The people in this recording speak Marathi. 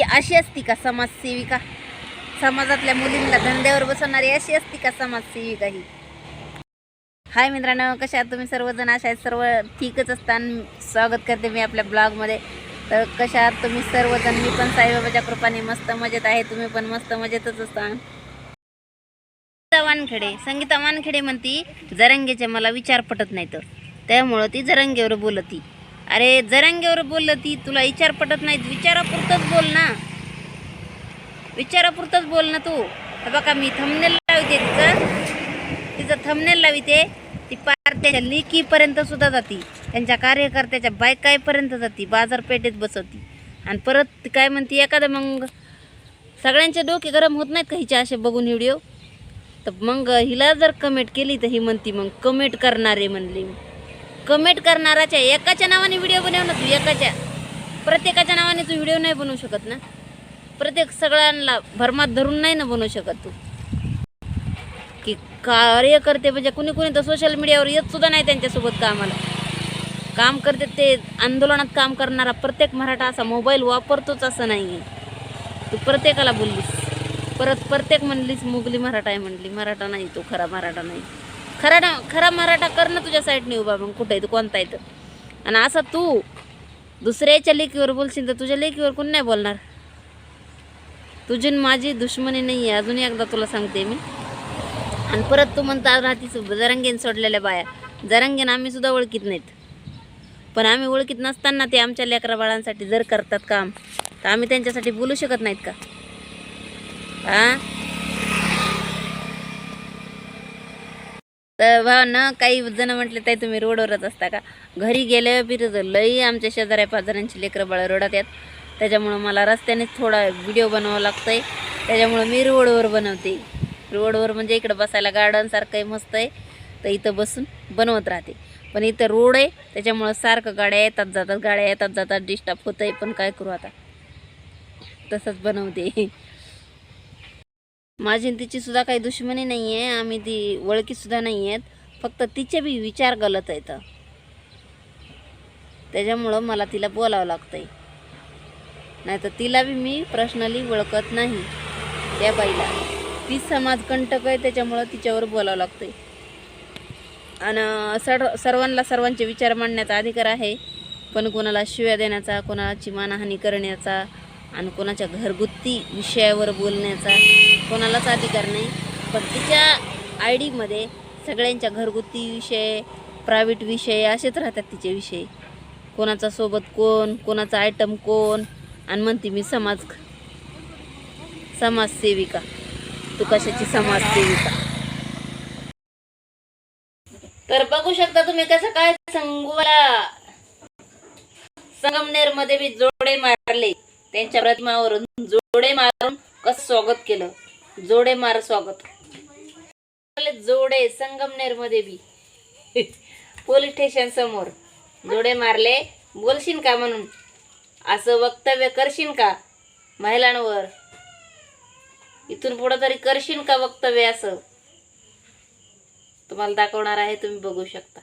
ही अशी असती का समाजसेविका? समाजातल्या मुलींना धंद्यावर बसवणारी अशी असती का समाजसेविका ही? हाय मित्रांनो कशा आहात तुम्ही? सर्वजण अशा आहेत सर्व ठीकच असताना. स्वागत करते मी आपल्या ब्लॉगमध्ये. तर कशा आहात तुम्ही? सर्वजण मी पण साईबाबाच्या कृपाने मस्त मजेत आहे. तुम्ही पण मस्त मजेतच असता संगीता वानखेडे संगीता वानखेडे म्हणती जरंगेचे मला विचार पटत नाही तर त्यामुळं ती जरंगेवर बोलती. अरे जरंगेवर बोललं ती. तुला विचार पटत नाही विचारापुरतंच बोल ना. विचारापुरतंच बोल ना तू. हे बघा मी थंबनेल लावते तिचं. तिचं थंबनेल लाविते. ती पार त्याच्या लेकीपर्यंत सुद्धा जाती. त्यांच्या कार्यकर्त्याच्या बायकाईपर्यंत जाती. बाजारपेठेत बसवती. आणि परत काय म्हणते एखादं मग सगळ्यांचे डोके गरम होत नाहीत का हिच्या असे बघून व्हिडिओ? तर मग हिला जर कमेंट केली तर ही म्हणती मग कमेंट करणारे म्हणली कमेंट करणाराच्या एकाच्या नावाने व्हिडिओ बनव ना तू एकाच्या. प्रत्येकाच्या नावाने तू व्हिडिओ नाही बनवू शकत ना. प्रत्येक सगळ्यांना भरमात धरून नाही ना बनवू शकत तू. की कार्यकर्ते म्हणजे कुणी कुणी तर सोशल मीडियावर येत सुद्धा नाही त्यांच्यासोबत कामाला. काम करते ते आंदोलनात काम करणारा प्रत्येक मराठा असा मोबाईल वापरतोच असं नाही आहे तू प्रत्येकाला बोललीस. परत प्रत्येक म्हणलीस मुगली मराठा आहे म्हणली. मराठा नाही तो खरा मराठा नाही. खरा ना खरा मराठा कर ना तुझ्या साईडने उभा मग कुठे आहे तू कोणता आहे तर आणि असं तू दुसऱ्याच्या लेकीवर बोलशील तर तुझ्या लेकीवर कोण नाही बोलणार? तुझी माझी दुश्मनी नाही आहे अजून एकदा तुला सांगते मी. आणि परत तू म्हणता राहतीस जरंगेन सोडलेल्या बाया. जरंगेन आम्ही सुद्धा ओळखीत नाहीत. पण आम्ही ओळखीत नसताना ते आमच्या लेकरा बाळांसाठी जर करतात काम तर आम्ही त्यांच्यासाठी बोलू शकत नाहीत का? हां तर भाव ना काही जण म्हटले ताई तुम्ही रोडवरच असता का? घरी गेले बिरजं लई आमच्या शेजाऱ्या पाजाऱ्यांची लेकरं बाळ रोडात आहेत. त्याच्यामुळं मला रस्त्यानेच थोडा व्हिडिओ बनवावा लागतो आहे त्याच्यामुळं मी रोडवर बनवते. रोडवर म्हणजे इकडं बसायला गार्डनसारखं आहे मस्त आहे. तर इथं बसून बनवत राहते. पण इथं रोड आहे त्याच्यामुळं सारखं गाड्या येतात जातात गाड्या येतात जातात डिस्टर्ब होतं आहे पण काय करू आता? तसंच बनवते. माझी आणि काही दुश्मनी नाही आहे आम्ही ती ओळखीसुद्धा नाही आहेत फक्त तिचे बी विचार गलत आहेत. त्याच्यामुळं मला तिला बोलावं लागतंय. नाही तर तिला बी मी पर्सनली ओळखत नाही. त्या बाईला. ती समाजकंटक आहे त्याच्यामुळं तिच्यावर बोलावं लागतंय. आणि सर सर्वांना सर्वांचे विचार मांडण्याचा अधिकार आहे. पण कोणाला शिव्या देण्याचा कोणाची मानहानी करण्याचा आणि कोणाच्या घरगुती विषयावर बोलण्याचा कोणालाच अधिकार नाही. पण तिच्या आय डीमध्ये सगळ्यांच्या घरगुती विषय प्रायव्हेट विषय असेच राहतात तिचे विषय. कोणाचा सोबत कोण कोणाचा आयटम कोण? आणि म्हणते मी समाज समाजसेविका. तू कशाची समाजसेविका? तर बघू शकता तुम्ही कसं काय संगवाला संगमनेरमध्ये मी जोडे मारले. त्यांच्या प्रतिमावरून जोडे मारून कसं स्वागत केलं? जोडे मार स्वागत. जोडे संगमनेरमध्ये बी. पोलीस स्टेशन समोर. जोडे मारले बोलशील का म्हणून? असं वक्तव्य करशील का महिलांवर? इथून पुढं तरी करशील का वक्तव्य असं? तुम्हाला दाखवणार आहे तुम्ही बघू शकता.